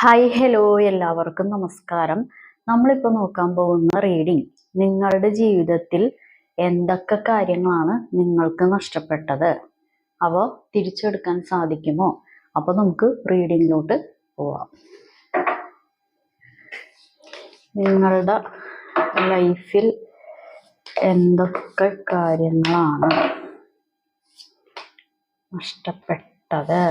Hi hello എല്ലാവർക്കും നമസ്കാരം. നമ്മളിപ്പോൾ നോക്കാൻ പോകുന്ന റീഡിംഗ് നിങ്ങളുടെ ജീവിതത്തിൽ എന്തൊക്കെ കാര്യങ്ങളാണ് നിങ്ങൾക്ക് നഷ്ടപ്പെട്ടത്? അവ തിരിച്ചെടുക്കാൻ സാധിക്കുമോ? അപ്പോൾ നമുക്ക് റീഡിങ്ങിലോട്ട് പോവാം. നിങ്ങളുടെ ലൈഫിൽ എന്തൊക്കെ കാര്യങ്ങളാണ് നഷ്ടപ്പെട്ടത്?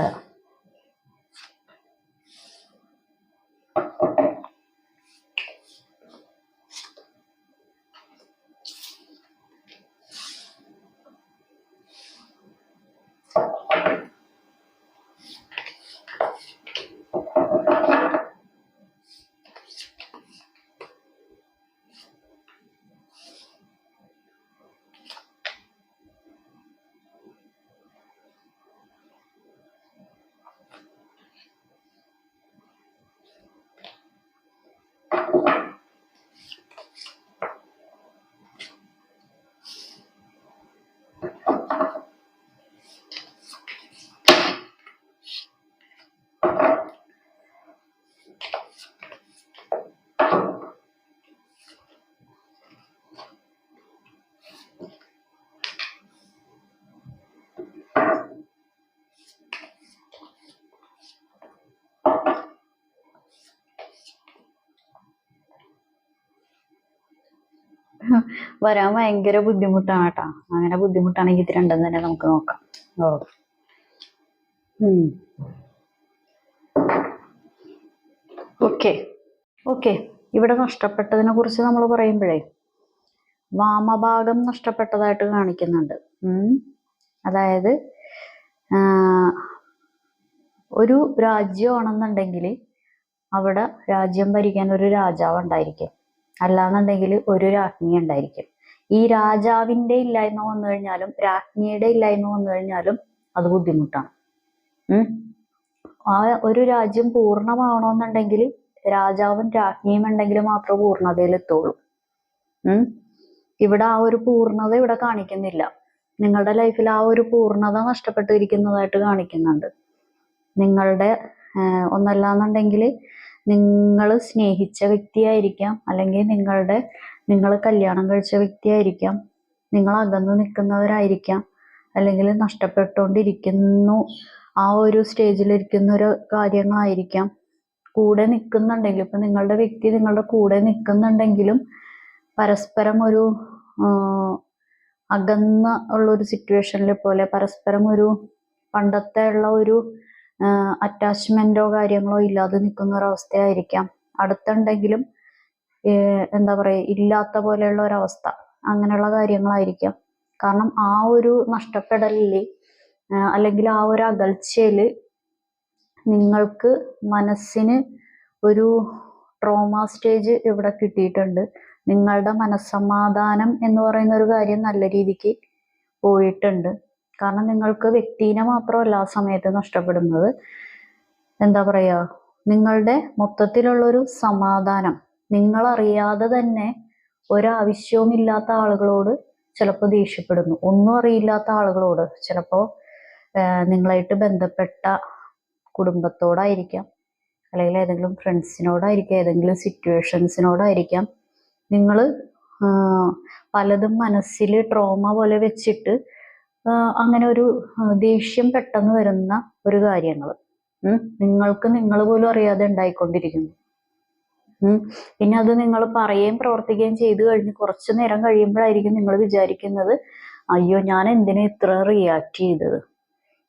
വരാൻ ഭയങ്കര ബുദ്ധിമുട്ടാണ് കേട്ടോ അങ്ങനെ ബുദ്ധിമുട്ടാണെങ്കിൽ ഇത് രണ്ടും തന്നെ നമുക്ക് നോക്കാം. Oh okay. ഓക്കെ. ഇവിടെ നഷ്ടപ്പെട്ടതിനെ കുറിച്ച് നമ്മൾ പറയുമ്പോഴേ വാമഭാഗം നഷ്ടപ്പെട്ടതായിട്ട് കാണിക്കുന്നുണ്ട്. ഉം. അതായത് ഒരു രാജ്യമാണെന്നുണ്ടെങ്കിൽ അവിടെ രാജ്യം ഭരിക്കാൻ ഒരു രാജാവ് ഉണ്ടായിരിക്കും. അല്ലാന്നുണ്ടെങ്കിൽ ഒരു രാജ്ഞി ഉണ്ടായിരിക്കും. ഈ രാജാവിന്റെ ഇല്ലായ്മ വന്നു കഴിഞ്ഞാലും രാജ്ഞിയുടെ ഇല്ലായ്മ വന്നു കഴിഞ്ഞാലും അത് ബുദ്ധിമുട്ടാണ്. ഉം. ആ ഒരു രാജ്യം പൂർണമാവണമെന്നുണ്ടെങ്കിൽ രാജാവും രാജ്ഞിയും ഉണ്ടെങ്കിൽ മാത്രമേ പൂർണതയിലെത്തുള്ളൂ. ഉം. ഇവിടെ ആ ഒരു പൂർണത ഇവിടെ കാണിക്കുന്നില്ല. നിങ്ങളുടെ ലൈഫിൽ ആ ഒരു പൂർണത നഷ്ടപ്പെട്ടിരിക്കുന്നതായിട്ട് കാണിക്കുന്നുണ്ട്. നിങ്ങളുടെ ഒന്നല്ലാന്നുണ്ടെങ്കിൽ നിങ്ങൾ സ്നേഹിച്ച വ്യക്തിയായിരിക്കാം. അല്ലെങ്കിൽ നിങ്ങളുടെ നിങ്ങൾ കല്യാണം കഴിച്ച വ്യക്തിയായിരിക്കാം. നിങ്ങൾ അകന്നു നിൽക്കുന്നവരായിരിക്കാം. അല്ലെങ്കിൽ നഷ്ടപ്പെട്ടുകൊണ്ടിരിക്കുന്നു. ആ ഒരു സ്റ്റേജിലിരിക്കുന്ന ഒരു കാര്യങ്ങളായിരിക്കാം. കൂടെ നിൽക്കുന്നുണ്ടെങ്കിലും ഇപ്പം നിങ്ങളുടെ വ്യക്തി നിങ്ങളുടെ കൂടെ നിൽക്കുന്നുണ്ടെങ്കിലും പരസ്പരം ഒരു അകന്ന ഉള്ള ഒരു സിറ്റുവേഷനിൽ പോലെ പരസ്പരം ഒരു പണ്ടത്തെ ഉള്ള ഒരു അറ്റാച്ച്മെന്റോ കാര്യങ്ങളോ ഇല്ലാതെ നിൽക്കുന്ന ഒരവസ്ഥയായിരിക്കാം അടുത്തുണ്ടെങ്കിലും എന്താ പറയാ ഇല്ലാത്ത പോലെയുള്ള ഒരവസ്ഥ അങ്ങനെയുള്ള കാര്യങ്ങളായിരിക്കാം. കാരണം ആ ഒരു നഷ്ടപ്പെടലിൽ അല്ലെങ്കിൽ ആ ഒരു അകൽച്ചയിൽ നിങ്ങൾക്ക് മനസ്സിന് ഒരു ട്രോമ സ്റ്റേജ് ഇവിടെ കിട്ടിയിട്ടുണ്ട്. നിങ്ങളുടെ മനസ്സമാധാനം എന്ന് പറയുന്ന ഒരു കാര്യം നല്ല രീതിക്ക് പോയിട്ടുണ്ട്. കാരണം നിങ്ങൾക്ക് വ്യക്തിനെ മാത്രമല്ല ആ സമയത്ത് നഷ്ടപ്പെടുന്നത്. എന്താ പറയുക നിങ്ങളുടെ മൊത്തത്തിലുള്ളൊരു സമാധാനം. നിങ്ങൾ അറിയാതെ തന്നെ ഒരാവശ്യവുമില്ലാത്ത ആളുകളോട് ചിലപ്പോൾ ദേഷ്യപ്പെടുന്നു. ഒന്നും അറിയില്ലാത്ത ആളുകളോട് ചിലപ്പോൾ നിങ്ങളായിട്ട് ബന്ധപ്പെട്ട കുടുംബത്തോടായിരിക്കാം. അല്ലെങ്കിൽ ഏതെങ്കിലും ഫ്രണ്ട്സിനോടായിരിക്കാം ഏതെങ്കിലും സിറ്റുവേഷൻസിനോടായിരിക്കാം. നിങ്ങൾ പലതും മനസ്സിൽ ട്രോമ പോലെ വെച്ചിട്ട് അങ്ങനെ ഒരു ദേഷ്യം പെട്ടെന്ന് വരുന്ന ഒരു കാര്യങ്ങൾ. നിങ്ങൾക്ക് നിങ്ങൾ പോലും അറിയാതെ ഉണ്ടായിക്കൊണ്ടിരിക്കുന്നു. പിന്നെ അത് നിങ്ങൾ പറയുകയും പ്രവർത്തിക്കുകയും ചെയ്തു കഴിഞ്ഞ് കുറച്ചു നേരം കഴിയുമ്പോഴായിരിക്കും നിങ്ങൾ വിചാരിക്കുന്നത് അയ്യോ ഞാൻ എന്തിനാ ഇത്ര റിയാക്ട് ചെയ്തത്?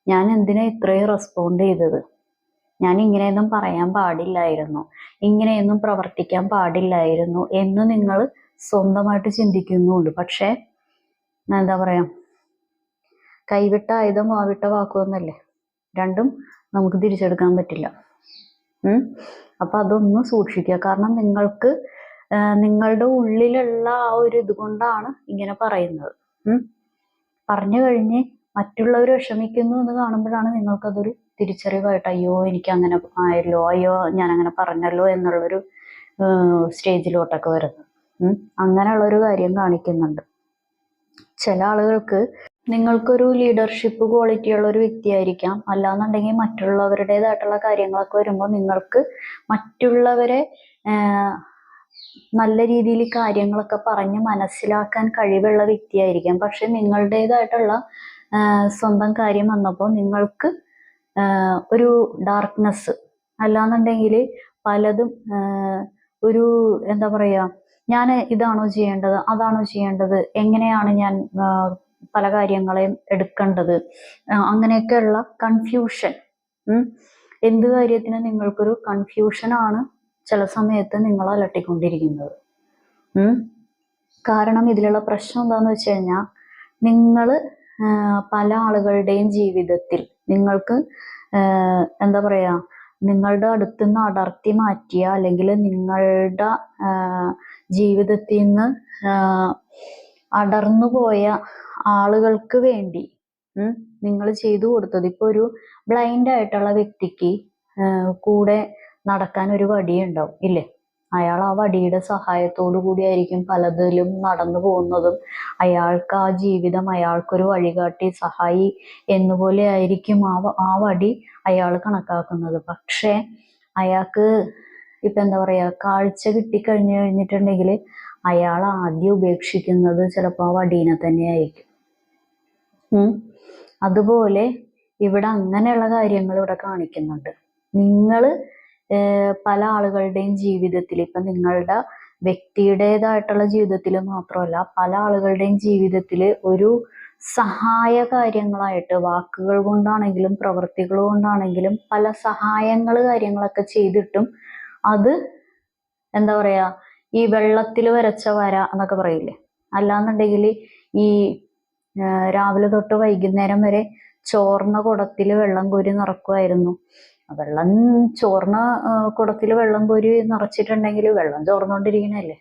ഞാൻ എന്തിനാ ഇത്രയും റെസ്പോണ്ട് ചെയ്തത്? ഞാൻ ഇങ്ങനെയൊന്നും പറയാൻ പാടില്ലായിരുന്നു. ഇങ്ങനെയൊന്നും പ്രവർത്തിക്കാൻ പാടില്ലായിരുന്നു എന്ന് നിങ്ങൾ സ്വന്തമായിട്ട് ചിന്തിക്കുന്നുണ്ട്. പക്ഷേ എന്താ പറയാ കൈവിട്ട ആയുധം വാവിട്ട വാക്കുമെന്നല്ലേ രണ്ടും നമുക്ക് തിരിച്ചെടുക്കാൻ പറ്റില്ല. അപ്പൊ അതൊന്ന് സൂക്ഷിക്കുക. കാരണം നിങ്ങൾക്ക് നിങ്ങളുടെ ഉള്ളിലുള്ള ആ ഒരു ഇത് കൊണ്ടാണ് ഇങ്ങനെ പറയുന്നത്. പറഞ്ഞു കഴിഞ്ഞ് മറ്റുള്ളവർ വിഷമിക്കുന്നു എന്ന് കാണുമ്പോഴാണ് നിങ്ങൾക്കതൊരു തിരിച്ചറിവായിട്ട് അയ്യോ എനിക്ക് അങ്ങനെ ആയല്ലോ അയ്യോ ഞാൻ അങ്ങനെ പറഞ്ഞല്ലോ എന്നുള്ളൊരു സ്റ്റേജിലോട്ടൊക്കെ വരുന്നത്. അങ്ങനെയുള്ളൊരു കാര്യം കാണിക്കുന്നുണ്ട്. ചില ആളുകൾക്ക് നിങ്ങൾക്കൊരു ലീഡർഷിപ്പ് ക്വാളിറ്റി ഉള്ള ഒരു വ്യക്തിയായിരിക്കാം. അല്ലാന്നുണ്ടെങ്കിൽ മറ്റുള്ളവരുടേതായിട്ടുള്ള കാര്യങ്ങളൊക്കെ വരുമ്പോൾ നിങ്ങൾക്ക് മറ്റുള്ളവരെ നല്ല രീതിയിൽ കാര്യങ്ങളൊക്കെ പറഞ്ഞ് മനസ്സിലാക്കാൻ കഴിവുള്ള വ്യക്തിയായിരിക്കാം. പക്ഷെ നിങ്ങളുടേതായിട്ടുള്ള സ്വന്തം കാര്യം വന്നപ്പോൾ നിങ്ങൾക്ക് ഒരു ഡാർക്ക്നെസ് അല്ലാന്നുണ്ടെങ്കിൽ പലതും ഒരു എന്താ പറയുക ഞാൻ ഇതാണോ ചെയ്യേണ്ടത് അതാണോ ചെയ്യേണ്ടത് എങ്ങനെയാണ് ഞാൻ പല കാര്യങ്ങളെയും എടുക്കേണ്ടത്. അങ്ങനെയൊക്കെയുള്ള കൺഫ്യൂഷൻ എന്ത് കാര്യത്തിനും നിങ്ങൾക്കൊരു കൺഫ്യൂഷൻ ആണ് ചില സമയത്ത് നിങ്ങളെ അലട്ടിക്കൊണ്ടിരിക്കുന്നത്. കാരണം ഇതിലുള്ള പ്രശ്നം എന്താന്ന് വെച്ച് കഴിഞ്ഞാൽ നിങ്ങൾ പല ആളുകളുടെയും ജീവിതത്തിൽ നിങ്ങൾക്ക് എന്താ പറയാ നിങ്ങളുടെ അടുത്ത് നിന്ന് അടർത്തി മാറ്റിയ അല്ലെങ്കിൽ നിങ്ങളുടെ ജീവിതത്തിൽ നിന്ന് അടർന്നു പോയ ആളുകൾക്ക് വേണ്ടി നിങ്ങൾ ചെയ്തു കൊടുത്തത്. ഇപ്പൊ ഒരു ബ്ലൈൻഡ് ആയിട്ടുള്ള വ്യക്തിക്ക് കൂടെ നടക്കാൻ ഒരു വടി ഉണ്ടാവും ഇല്ലേ? അയാൾ ആ വടിയുടെ സഹായത്തോടു കൂടിയായിരിക്കും പലതിലും നടന്നു പോകുന്നതും. അയാൾക്ക് ആ ജീവിതം അയാൾക്കൊരു വഴികാട്ടി സഹായി എന്നുപോലെ ആയിരിക്കും ആ ആ വടി അയാൾ കണക്കാക്കുന്നത്. പക്ഷേ അയാൾക്ക് ഇപ്പൊ എന്താ പറയാ കാഴ്ച കിട്ടിക്കഴിഞ്ഞു കഴിഞ്ഞിട്ടുണ്ടെങ്കിൽ അയാൾ ആദ്യം ഉപേക്ഷിക്കുന്നത് ചിലപ്പോൾ ആ വടീനെ തന്നെയായിരിക്കും. അതുപോലെ ഇവിടെ അങ്ങനെയുള്ള കാര്യങ്ങൾ ഇവിടെ കാണിക്കുന്നുണ്ട്. നിങ്ങൾ പല ആളുകളുടെയും ജീവിതത്തിൽ ഇപ്പൊ നിങ്ങളുടെ വ്യക്തിയുടേതായിട്ടുള്ള ജീവിതത്തിൽ മാത്രമല്ല പല ആളുകളുടെയും ജീവിതത്തിൽ ഒരു സഹായ കാര്യങ്ങളായിട്ട് വാക്കുകൾ കൊണ്ടാണെങ്കിലും പ്രവൃത്തികൾ കൊണ്ടാണെങ്കിലും പല സഹായങ്ങൾ കാര്യങ്ങളൊക്കെ ചെയ്തിട്ടും അത് എന്താ പറയാ ഈ വെള്ളത്തിൽ വരച്ച വര എന്നൊക്കെ പറയില്ലേ? അല്ലാന്നുണ്ടെങ്കിൽ ഈ രാവിലെ തൊട്ട് വൈകുന്നേരം വരെ ചോർന്ന കുടത്തിൽ വെള്ളം കോരി നിറക്കുമായിരുന്നു വെള്ളം ചോർന്ന കുടത്തിൽ വെള്ളം കോരി നിറച്ചിട്ടുണ്ടെങ്കിൽ വെള്ളം ചോർന്നുകൊണ്ടിരിക്കണല്ലേ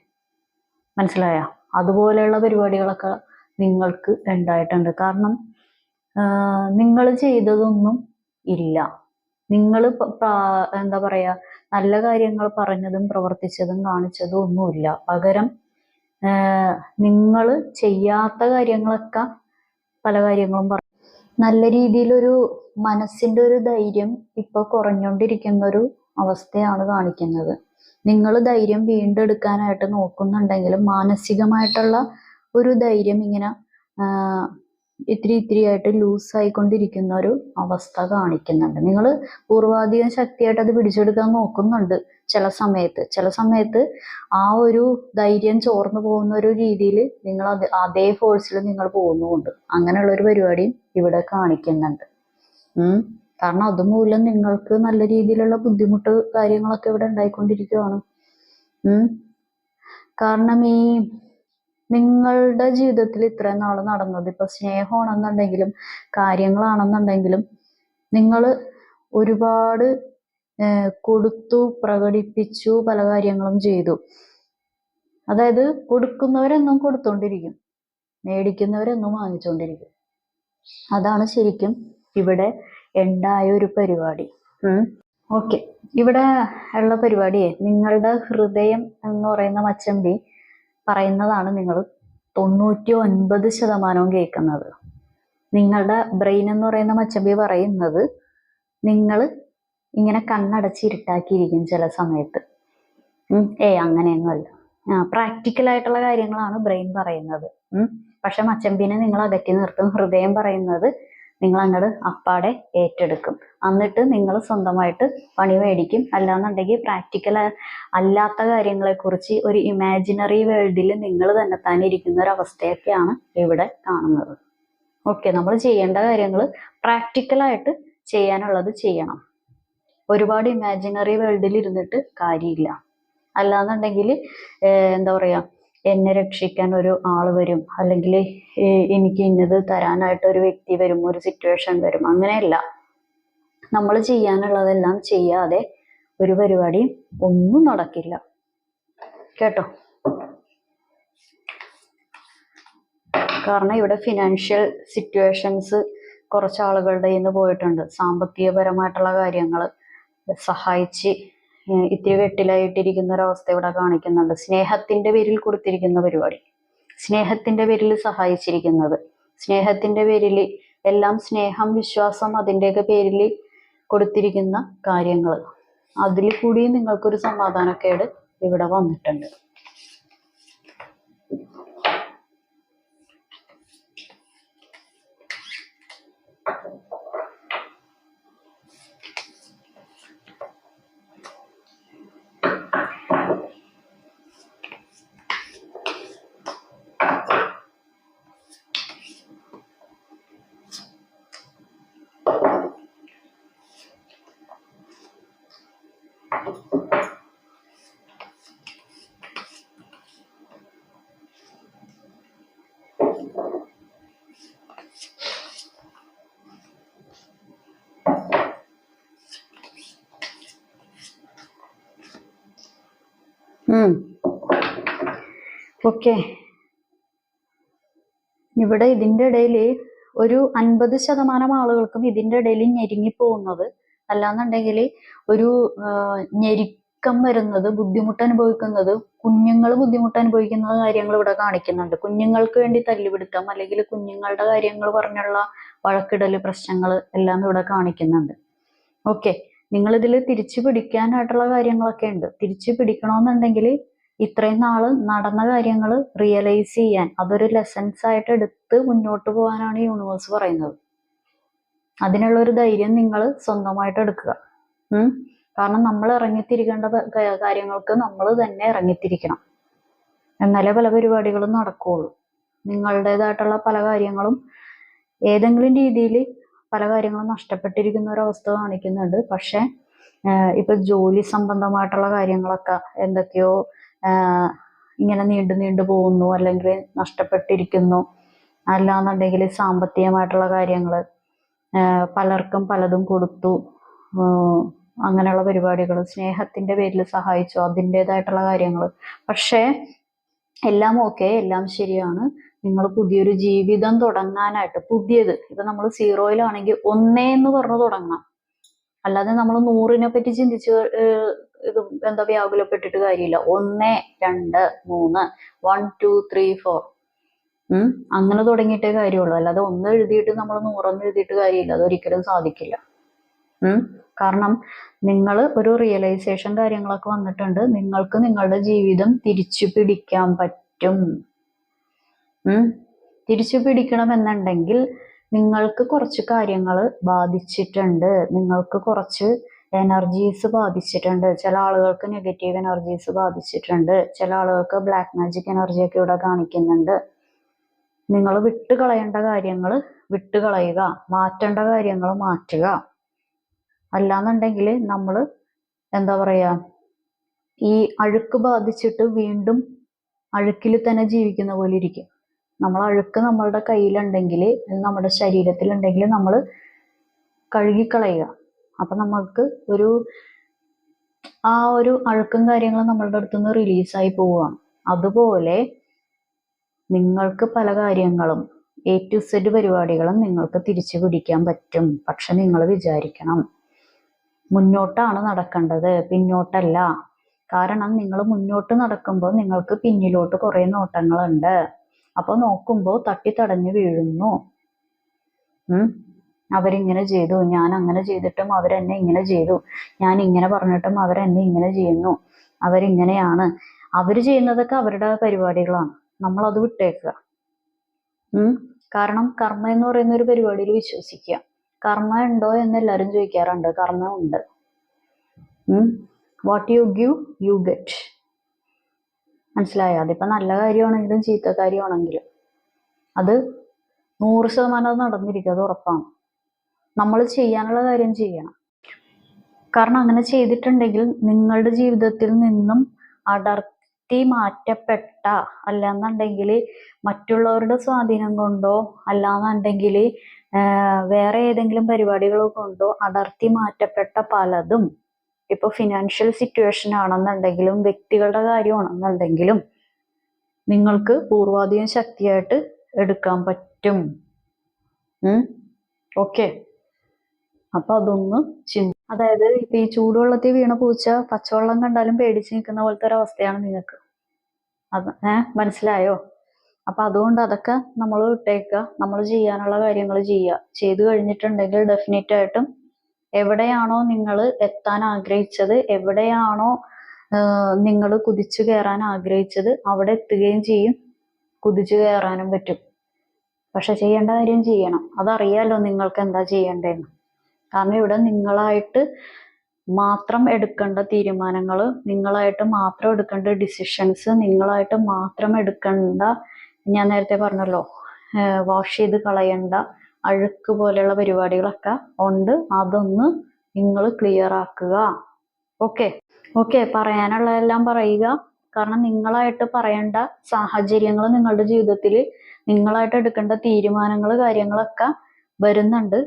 മനസ്സിലായ? അതുപോലെയുള്ള പരിപാടികളൊക്കെ നിങ്ങൾക്ക് ഉണ്ടായിട്ടുണ്ട്. കാരണം നിങ്ങൾ ചെയ്തതൊന്നും ഇല്ല. നിങ്ങൾ എന്താ പറയുക നല്ല കാര്യങ്ങൾ പറഞ്ഞതും പ്രവർത്തിച്ചതും കാണിച്ചതും ഒന്നുമില്ല. പകരം നിങ്ങൾ ചെയ്യാത്ത കാര്യങ്ങളൊക്കെ പല കാര്യങ്ങളും പറഞ്ഞു നല്ല രീതിയിലൊരു മനസ്സിന്റെ ഒരു ധൈര്യം ഇപ്പോൾ കുറഞ്ഞുകൊണ്ടിരിക്കുന്ന ഒരു അവസ്ഥയാണ് കാണിക്കുന്നത്. നിങ്ങൾ ധൈര്യം വീണ്ടെടുക്കാനായിട്ട് നോക്കുന്നുണ്ടെങ്കിലും മാനസികമായിട്ടുള്ള ഒരു ധൈര്യം ഇങ്ങനെ ഇത്തിരി ഇത്തിരി ആയിട്ട് ലൂസ് ആയിക്കൊണ്ടിരിക്കുന്ന ഒരു അവസ്ഥ കാണിക്കുന്നുണ്ട്. നിങ്ങൾ പൂർവാധികം ശക്തിയായിട്ട് അത് പിടിച്ചെടുക്കാൻ നോക്കുന്നുണ്ട് ചില സമയത്ത്. ചില സമയത്ത് ആ ഒരു ധൈര്യം ചോർന്നു പോകുന്ന ഒരു രീതിയിൽ നിങ്ങൾ അത് അതേ ഫോഴ്സിൽ നിങ്ങൾ പോകുന്നുമുണ്ട്. അങ്ങനെയുള്ള ഒരു പരിപാടിയും ഇവിടെ കാണിക്കുന്നുണ്ട്. കാരണം അതുമൂലം നിങ്ങൾക്ക് നല്ല രീതിയിലുള്ള ബുദ്ധിമുട്ട് കാര്യങ്ങളൊക്കെ ഇവിടെ ഉണ്ടായിക്കൊണ്ടിരിക്കുകയാണ്. കാരണം ഈ നിങ്ങളുടെ ജീവിതത്തിൽ ഇത്രയും നാൾ നടന്നത് ഇപ്പൊ സ്നേഹമാണെന്നുണ്ടെങ്കിലും കാര്യങ്ങളാണെന്നുണ്ടെങ്കിലും നിങ്ങൾ ഒരുപാട് കൊടുത്തു പ്രകടിപ്പിച്ചു പല കാര്യങ്ങളും ചെയ്തു. അതായത് കൊടുക്കുന്നവരെന്നും കൊടുത്തോണ്ടിരിക്കും. മേടിക്കുന്നവരെന്നും വാങ്ങിച്ചുകൊണ്ടിരിക്കും അതാണ് ശരിക്കും ഇവിടെ ഉണ്ടായ ഒരു പരിപാടി. ഓക്കെ. ഇവിടെ ഉള്ള പരിപാടിയെ നിങ്ങളുടെ ഹൃദയം എന്ന് പറയുന്ന മച്ചമ്പി പറയുന്നതാണ് നിങ്ങൾ തൊണ്ണൂറ്റി ഒൻപത് ശതമാനവും കേൾക്കുന്നത്. നിങ്ങളുടെ ബ്രെയിൻ എന്ന് പറയുന്ന മച്ചമ്പി പറയുന്നത് നിങ്ങൾ ഇങ്ങനെ കണ്ണടച്ച് ഇരുട്ടാക്കിയിരിക്കും ചില സമയത്ത്. ഏ അങ്ങനെയൊന്നുമല്ല. പ്രാക്ടിക്കൽ ആയിട്ടുള്ള കാര്യങ്ങളാണ് ബ്രെയിൻ പറയുന്നത്. പക്ഷെ മച്ചമ്പിനെ നിങ്ങൾ അകറ്റി നിർത്തും. ഹൃദയം പറയുന്നത് നിങ്ങൾ അങ്ങോട്ട് അപ്പാടെ ഏറ്റെടുക്കും. എന്നിട്ട് നിങ്ങൾ സ്വന്തമായിട്ട് പണി മേടിക്കും. അല്ലാന്നുണ്ടെങ്കിൽ പ്രാക്ടിക്കൽ അല്ലാത്ത കാര്യങ്ങളെ കുറിച്ച് ഒരു ഇമാജിനറി വേൾഡിൽ നിങ്ങൾ തന്നെ തന്നെ ഇരിക്കുന്ന ഒരു അവസ്ഥയൊക്കെയാണ് ഇവിടെ കാണുന്നത്. ഓക്കെ നമ്മൾ ചെയ്യേണ്ട കാര്യങ്ങൾ പ്രാക്ടിക്കലായിട്ട് ചെയ്യാനുള്ളത് ചെയ്യണം. ഒരുപാട് ഇമാജിനറി വേൾഡിൽ ഇരുന്നിട്ട് കാര്യമില്ല. അല്ലാന്നുണ്ടെങ്കിൽ എന്താ പറയാ എന്നെ രക്ഷിക്കാൻ ഒരു ആൾ വരും. അല്ലെങ്കിൽ എനിക്ക് ഇന്നത് തരാനായിട്ട് ഒരു വ്യക്തി വരും ഒരു സിറ്റുവേഷൻ വരും. അങ്ങനെയല്ല. നമ്മൾ ചെയ്യാനുള്ളതെല്ലാം ചെയ്യാതെ ഒരു പരിപാടി ഒന്നും നടക്കില്ല. കേട്ടോ? കാരണം ഇവിടെ ഫിനാൻഷ്യൽ സിറ്റുവേഷൻസ് കുറച്ച് ആളുകളുടെ നിന്ന് പോയിട്ടുണ്ട്. സാമ്പത്തികപരമായിട്ടുള്ള കാര്യങ്ങൾ സഹായിച്ച് ഇത്തിരി വെട്ടിലായിട്ടിരിക്കുന്ന ഒരവസ്ഥ ഇവിടെ കാണിക്കുന്നുണ്ട്. സ്നേഹത്തിന്റെ പേരിൽ കൊടുത്തിരിക്കുന്ന പരിപാടി. സ്നേഹത്തിന്റെ പേരിൽ സഹായിച്ചിരിക്കുന്നത്. സ്നേഹത്തിന്റെ പേരിൽ എല്ലാം സ്നേഹം വിശ്വാസം അതിന്റെയൊക്കെ പേരിൽ കൊടുത്തിരിക്കുന്ന കാര്യങ്ങൾ. അതിൽ കൂടി നിങ്ങൾക്കൊരു സമാധാനക്കേട് ഇവിടെ വന്നിട്ടുണ്ട്. ഓക്കെ. ഇവിടെ ഇതിന്റെ ഇടയിൽ ഒരു അൻപത് ശതമാനം ആളുകൾക്കും ഇതിന്റെ ഇടയിൽ ഞെരുങ്ങി പോകുന്നത് അല്ലാന്നുണ്ടെങ്കിൽ ഒരു ഞെരുക്കം വരുന്നത് ബുദ്ധിമുട്ട് അനുഭവിക്കുന്നത് കുഞ്ഞുങ്ങൾ ബുദ്ധിമുട്ട് അനുഭവിക്കുന്ന കാര്യങ്ങൾ ഇവിടെ കാണിക്കുന്നുണ്ട്. കുഞ്ഞുങ്ങൾക്ക് വേണ്ടി തല്ലുപിടുത്തം അല്ലെങ്കിൽ കുഞ്ഞുങ്ങളുടെ കാര്യങ്ങൾ പറഞ്ഞുള്ള വഴക്കിടൽ പ്രശ്നങ്ങൾ എല്ലാം ഇവിടെ കാണിക്കുന്നുണ്ട്. ഓക്കെ. നിങ്ങൾ ഇതിൽ തിരിച്ചു പിടിക്കാനായിട്ടുള്ള കാര്യങ്ങളൊക്കെ ഉണ്ട്. തിരിച്ചു പിടിക്കണമെന്നുണ്ടെങ്കിൽ ഇത്രയും നാൾ നടന്ന കാര്യങ്ങൾ റിയലൈസ് ചെയ്യാൻ അതൊരു ലെസൺസ് ആയിട്ട് എടുത്ത് മുന്നോട്ട് പോകാനാണ് യൂണിവേഴ്സ് പറയുന്നത്. അതിനുള്ള ഒരു ധൈര്യം നിങ്ങൾ സ്വന്തമായിട്ട് എടുക്കുക. കാരണം നമ്മൾ ഇറങ്ങിത്തിരിക്കേണ്ട കാര്യങ്ങൾക്ക് നമ്മൾ തന്നെ ഇറങ്ങിത്തിരിക്കണം. എന്നാലേ പല പരിപാടികളും നടക്കുകയുള്ളൂ. നിങ്ങളുടേതായിട്ടുള്ള പല കാര്യങ്ങളും ഏതെങ്കിലും രീതിയിൽ പല കാര്യങ്ങളും നഷ്ടപ്പെട്ടിരിക്കുന്ന അവസ്ഥ കാണിക്കുന്നുണ്ട്. പക്ഷെ ഇപ്പൊ ജോലി സംബന്ധമായിട്ടുള്ള കാര്യങ്ങളൊക്കെ എന്തൊക്കെയോ ഇങ്ങനെ നീണ്ടു നീണ്ടു പോകുന്നു അല്ലെങ്കിൽ നഷ്ടപ്പെട്ടിരിക്കുന്നു. അല്ലാന്നുണ്ടെങ്കിൽ സാമ്പത്തികമായിട്ടുള്ള കാര്യങ്ങൾ പലർക്കും പലതും കൊടുത്തു. അങ്ങനെയുള്ള പരിപാടികൾ. സ്നേഹത്തിന്റെ പേരിൽ സഹായിച്ചു. അതിന്റെതായിട്ടുള്ള കാര്യങ്ങൾ. പക്ഷേ എല്ലാം ഓക്കെ എല്ലാം ശരിയാണ്. നിങ്ങൾ പുതിയൊരു ജീവിതം തുടങ്ങാനായിട്ട് പുതിയത്. ഇപ്പൊ നമ്മൾ സീറോയിലാണെങ്കിൽ ഒന്നേ എന്ന് പറഞ്ഞു തുടങ്ങാം അല്ലാതെ നമ്മൾ നൂറിനെ പറ്റി ചിന്തിച്ച് ഇത് എന്താ വ്യാകുലപ്പെട്ടിട്ട് കാര്യമില്ല. ഒന്ന് രണ്ട് മൂന്ന് വൺ ടു ത്രീ ഫോർ. അങ്ങനെ തുടങ്ങിയിട്ടേ കാര്യമുള്ളൂ. അല്ലാതെ ഒന്ന് എഴുതിയിട്ട് നമ്മൾ നൂറൊന്നും എഴുതിയിട്ട് കാര്യമില്ല. അതൊരിക്കലും സാധിക്കില്ല. കാരണം നിങ്ങൾ ഒരു റിയലൈസേഷൻ കാര്യങ്ങളൊക്കെ വന്നിട്ടുണ്ട്. നിങ്ങൾക്ക് നിങ്ങളുടെ ജീവിതം തിരിച്ചു പിടിക്കാൻ പറ്റും. തിരിച്ചു പിടിക്കണമെന്നുണ്ടെങ്കിൽ നിങ്ങൾക്ക് കുറച്ച് കാര്യങ്ങൾ ബാധിച്ചിട്ടുണ്ട്. നിങ്ങൾക്ക് കുറച്ച് എനർജീസ് ബാധിച്ചിട്ടുണ്ട്. ചില ആളുകൾക്ക് നെഗറ്റീവ് എനർജീസ് ബാധിച്ചിട്ടുണ്ട്. ചില ആളുകൾക്ക് ബ്ലാക്ക് മാജിക് എനർജിയൊക്കെ ഇവിടെ കാണിക്കുന്നുണ്ട്. നിങ്ങൾ വിട്ടുകളയേണ്ട കാര്യങ്ങൾ വിട്ടുകളയുക മാറ്റേണ്ട കാര്യങ്ങൾ മാറ്റുക. അല്ലാന്നുണ്ടെങ്കിൽ നമ്മൾ എന്താ പറയുക ഈ അഴുക്ക് ബാധിച്ചിട്ട് വീണ്ടും അഴുക്കിൽ തന്നെ ജീവിക്കുന്ന പോലെ ഇരിക്കും. നമ്മൾ അഴുക്ക് നമ്മളുടെ കയ്യിലുണ്ടെങ്കിൽ നമ്മുടെ ശരീരത്തിലുണ്ടെങ്കിൽ നമ്മൾ കഴുകിക്കളയുക. അപ്പം നമുക്ക് ഒരു ആ ഒരു അഴുക്കും കാര്യങ്ങളും നമ്മളുടെ അടുത്തുനിന്ന് റിലീസായി പോവുകയാണ്. അതുപോലെ നിങ്ങൾക്ക് പല കാര്യങ്ങളും എ ടു സെഡ് പരിപാടികളും നിങ്ങൾക്ക് തിരിച്ചു പിടിക്കാൻ പറ്റും. പക്ഷെ നിങ്ങൾ വിചാരിക്കണം മുന്നോട്ടാണ് നടക്കേണ്ടത്. പിന്നോട്ടല്ല. കാരണം നിങ്ങൾ മുന്നോട്ട് നടക്കുമ്പോൾ നിങ്ങൾക്ക് പിന്നിലോട്ട് കുറേ നോട്ടങ്ങളുണ്ട്. അപ്പൊ നോക്കുമ്പോൾ തട്ടി തടഞ്ഞു വീഴുന്നു. അവരിങ്ങനെ ചെയ്തു. ഞാൻ അങ്ങനെ ചെയ്തിട്ടും അവരെന്നെ ഇങ്ങനെ ചെയ്തു. ഞാൻ ഇങ്ങനെ പറഞ്ഞിട്ടും അവരെന്നെ ഇങ്ങനെ ചെയ്യുന്നു. അവരിങ്ങനെയാണ്. അവർ ചെയ്യുന്നതൊക്കെ അവരുടെ പരിപാടികളാണ്. നമ്മൾ അത് വിട്ടേക്കുക കാരണം കർമ്മ എന്ന് പറയുന്ന ഒരു പരിപാടിയിൽ വിശ്വസിക്കുക. കർമ്മ ഉണ്ടോ എന്ന് എല്ലാവരും ചോദിക്കാറുണ്ട്. കർമ്മ ഉണ്ട്. What you give you get മനസ്സിലായോ? അതിപ്പോ നല്ല കാര്യമാണെങ്കിലും ചീത്ത കാര്യമാണെങ്കിലും. അത് നൂറ് ശതമാനം അത് നടന്നിരിക്കും. അത് ഉറപ്പാണ്. നമ്മൾ ചെയ്യാനുള്ള കാര്യം ചെയ്യണം. കാരണം അങ്ങനെ ചെയ്തിട്ടുണ്ടെങ്കിൽ നിങ്ങളുടെ ജീവിതത്തിൽ നിന്നും അടർത്തി മാറ്റപ്പെട്ട അല്ലാന്നുണ്ടെങ്കിൽ മറ്റുള്ളവരുടെ സ്വാധീനം കൊണ്ടോ അല്ലാന്നുണ്ടെങ്കിൽ വേറെ ഏതെങ്കിലും പരിപാടികൾ കൊണ്ടോ അടർത്തി മാറ്റപ്പെട്ട പലതും ഇപ്പൊ ഫിനാൻഷ്യൽ സിറ്റുവേഷൻ ആണെന്നുണ്ടെങ്കിലും വ്യക്തികളുടെ കാര്യമാണെന്നുണ്ടെങ്കിലും നിങ്ങൾക്ക് പൂർവാധികം ശക്തിയായിട്ട് എടുക്കാൻ പറ്റും. ഓക്കെ. അപ്പൊ അതൊന്ന് ചിന്ത അതായത് ഇപ്പൊ ഈ ചൂടുവെള്ളത്തിൽ വീണ പൂച്ച പച്ചവെള്ളം കണ്ടാലും പേടിച്ച് നിൽക്കുന്ന പോലത്തെ ഒരു അവസ്ഥയാണ് നിങ്ങൾക്ക് അത് ഏഹ് മനസ്സിലായോ? അപ്പൊ അതുകൊണ്ട് അതൊക്കെ നമ്മൾ വിട്ടേക്കുക നമ്മൾ ചെയ്യാനുള്ള കാര്യങ്ങൾ ചെയ്യുക. ചെയ്തു കഴിഞ്ഞിട്ടുണ്ടെങ്കിൽ ഡെഫിനറ്റ് ആയിട്ടും എവിടെയാണോ നിങ്ങൾ എത്താൻ ആഗ്രഹിച്ചത് എവിടെയാണോ നിങ്ങൾ കുതിച്ചു കയറാൻ ആഗ്രഹിച്ചത് അവിടെ എത്തുകയും ചെയ്യും. കുതിച്ചു കയറാനും പറ്റും. പക്ഷെ ചെയ്യേണ്ട കാര്യം ചെയ്യണം. അതറിയാലോ നിങ്ങൾക്ക് എന്താ ചെയ്യേണ്ടതെന്ന്. കാരണം ഇവിടെ നിങ്ങളായിട്ട് മാത്രം എടുക്കേണ്ട തീരുമാനങ്ങൾ നിങ്ങളായിട്ട് മാത്രം എടുക്കേണ്ട ഡിസിഷൻസ് നിങ്ങളായിട്ട് മാത്രം എടുക്കേണ്ട ഞാൻ നേരത്തെ പറഞ്ഞല്ലോ വാഷ് ചെയ്ത് കളയേണ്ട അഴുക്ക് പോലെയുള്ള പരിപാടികളൊക്കെ ഉണ്ട്. അതൊന്ന് നിങ്ങൾ ക്ലിയർ ആക്കുക. ഓക്കെ ഓക്കെ പറയാനുള്ളതെല്ലാം പറയുക. കാരണം നിങ്ങളായിട്ട് പറയേണ്ട സാഹചര്യങ്ങൾ നിങ്ങളുടെ ജീവിതത്തിൽ നിങ്ങളായിട്ട് എടുക്കേണ്ട തീരുമാനങ്ങൾ കാര്യങ്ങളൊക്കെ വരുന്നുണ്ട്.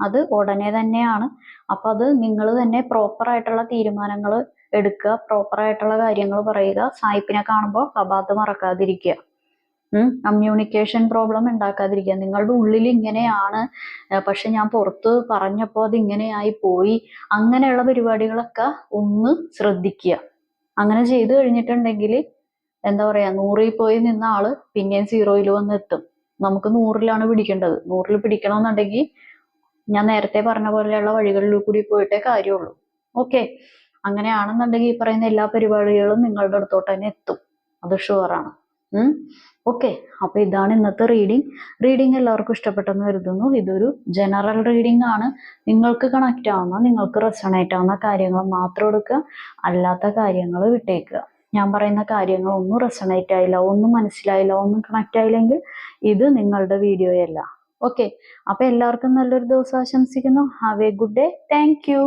അത് ഉടനെ തന്നെയാണ്. അപ്പൊ അത് നിങ്ങൾ തന്നെ പ്രോപ്പർ ആയിട്ടുള്ള തീരുമാനങ്ങൾ എടുക്കുക പ്രോപ്പർ ആയിട്ടുള്ള കാര്യങ്ങൾ പറയുക സായിപ്പിനെ കാണുമ്പോൾ കബാത്ത് മറക്കാതിരിക്കുക. കമ്മ്യൂണിക്കേഷൻ പ്രോബ്ലം ഉണ്ടാക്കാതിരിക്കുക. നിങ്ങളുടെ ഉള്ളിൽ ഇങ്ങനെയാണ്. പക്ഷെ ഞാൻ പുറത്ത് പറഞ്ഞപ്പോൾ അത് ഇങ്ങനെയായി പോയി. അങ്ങനെയുള്ള പരിപാടികളൊക്കെ ഒന്ന് ശ്രദ്ധിക്കുക. അങ്ങനെ ചെയ്തു കഴിഞ്ഞിട്ടുണ്ടെങ്കിൽ എന്താ പറയാ നൂറിൽ പോയി നിന്ന ആൾ പിന്നെയും സീറോയിൽ വന്ന് എത്തും. നമുക്ക് നൂറിലാണ് പിടിക്കേണ്ടത്. നൂറിൽ പിടിക്കണമെന്നുണ്ടെങ്കിൽ ഞാൻ നേരത്തെ പറഞ്ഞ പോലെയുള്ള വഴികളിൽ കൂടി പോയിട്ടേ കാര്യമുള്ളൂ. ഓക്കെ അങ്ങനെയാണെന്നുണ്ടെങ്കിൽ ഈ പറയുന്ന എല്ലാ പരിപാടികളും നിങ്ങളുടെ അടുത്തോട്ട് തന്നെ എത്തും. അത് ഷുവറാണ് ഓക്കെ അപ്പൊ ഇതാണ് ഇന്നത്തെ റീഡിംഗ് റീഡിംഗ് എല്ലാവർക്കും ഇഷ്ടപ്പെട്ടെന്ന് കരുതുന്നു. ഇതൊരു ജനറൽ റീഡിംഗ് ആണ്. നിങ്ങൾക്ക് കണക്റ്റ് ആവുന്ന നിങ്ങൾക്ക് റെസണേറ്റ് ആവുന്ന കാര്യങ്ങൾ മാത്രം എടുക്കുക. അല്ലാത്ത കാര്യങ്ങൾ വിട്ടേക്കുക. ഞാൻ പറയുന്ന കാര്യങ്ങൾ ഒന്നും റെസണേറ്റ് ആയില്ല ഒന്നും മനസ്സിലായില്ല ഒന്നും കണക്റ്റ് ആയില്ലെങ്കിൽ ഇത് നിങ്ങളുടെ വീഡിയോയല്ല ഓക്കെ അപ്പൊ എല്ലാവർക്കും നല്ലൊരു ദിവസം ആശംസിക്കുന്നു. Have a good day thank you